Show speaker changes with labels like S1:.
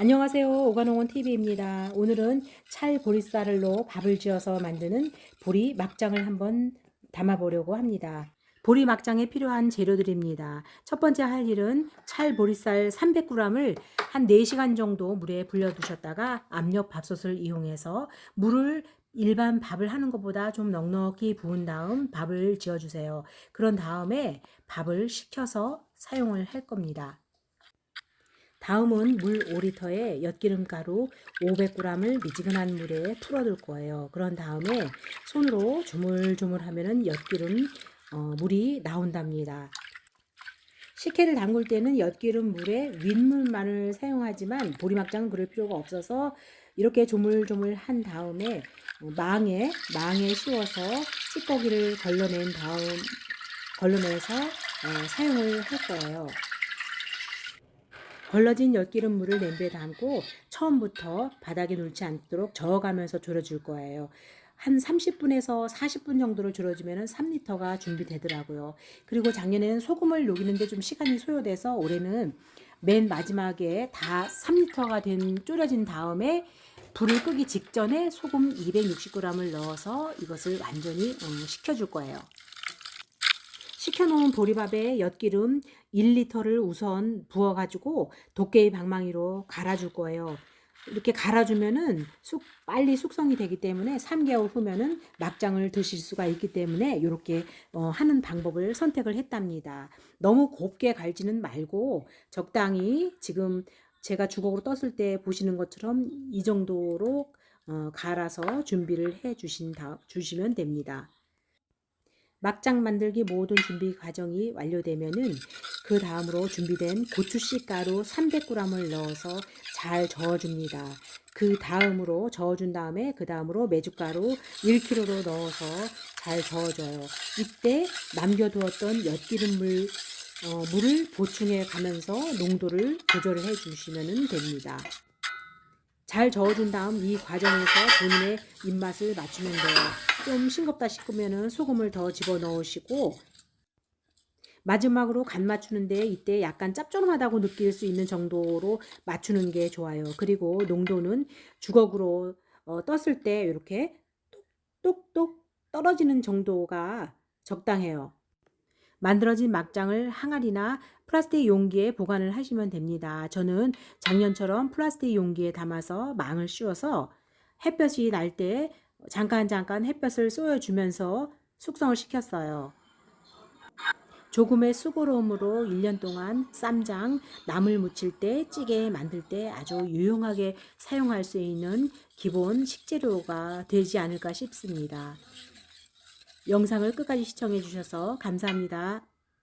S1: 안녕하세요. 오가농원 TV입니다. 오늘은 찰 보리쌀로 밥을 지어서 만드는 보리 막장을 한번 담아보려고 합니다. 보리 막장에 필요한 재료들입니다. 첫 번째 할 일은 찰 보리쌀 300g을 한 4시간 정도 물에 불려두셨다가 압력 밥솥을 이용해서 물을 일반 밥을 하는 것보다 좀 넉넉히 부은 다음 밥을 지어주세요. 그런 다음에 밥을 식혀서 사용을 할 겁니다. 다음은 물 5리터에 엿기름 가루 500g을 미지근한 물에 풀어둘 거예요. 그런 다음에 손으로 조물조물 하면은 엿기름 어, 물이 나온답니다. 식혜를 담글 때는 엿기름 물에 윗물만을 사용하지만 보리막장은 그럴 필요가 없어서 이렇게 조물조물 한 다음에 어, 망에 망에 씌워서 찌꺼기를 걸러낸 다음 걸러내서 어, 사용을 할 거예요. 걸러진 엿기름 물을 냄비에 담고 처음부터 바닥에 놓지 않도록 저어가면서 졸여줄 거예요. 한 30분에서 40분 정도로 졸여주면 3리터가 준비되더라고요. 그리고 작년에는 소금을 녹이는데 좀 시간이 소요돼서 올해는 맨 마지막에 다 3리터가 된 졸여진 다음에 불을 끄기 직전에 소금 260g을 넣어서 이것을 완전히 음, 식혀줄 거예요. 식혀놓은 보리밥에 엿기름 1리터를 우선 부어가지고 도깨비 방망이로 갈아줄 거예요. 이렇게 갈아주면은 쑥 빨리 숙성이 되기 때문에 3개월 후면은 막장을 드실 수가 있기 때문에 이렇게 어, 하는 방법을 선택을 했답니다. 너무 곱게 갈지는 말고 적당히 지금 제가 주걱으로 떴을 때 보시는 것처럼 이 정도로 어, 갈아서 준비를 해 주신 다, 주시면 됩니다. 막장 만들기 모든 준비 과정이 완료되면은 그 다음으로 준비된 고추씨 가루 300g을 넣어서 잘 저어줍니다. 그 다음으로 저어준 다음에 그 다음으로 메주가루 1kg로 넣어서 잘 저어줘요. 이때 남겨두었던 엿기름물 어, 물을 보충해 가면서 농도를 조절을 해 주시면 됩니다. 잘 저어준 다음 이 과정에서 본인의 입맛을 맞추면 돼요. 좀 싱겁다 싶으면 소금을 더 집어 넣으시고 마지막으로 간 맞추는데 이때 약간 짭조름하다고 느낄 수 있는 정도로 맞추는 게 좋아요. 그리고 농도는 주걱으로 어, 떴을 때 이렇게 똑똑똑 떨어지는 정도가 적당해요. 만들어진 막장을 항아리나 플라스틱 용기에 보관을 하시면 됩니다. 저는 작년처럼 플라스틱 용기에 담아서 망을 씌워서 햇볕이 날 때 잠깐 잠깐 햇볕을 쏘여주면서 숙성을 시켰어요. 조금의 수고로움으로 1년 동안 쌈장, 나물 무칠 때, 찌개 만들 때 아주 유용하게 사용할 수 있는 기본 식재료가 되지 않을까 싶습니다. 영상을 끝까지 시청해 주셔서 감사합니다.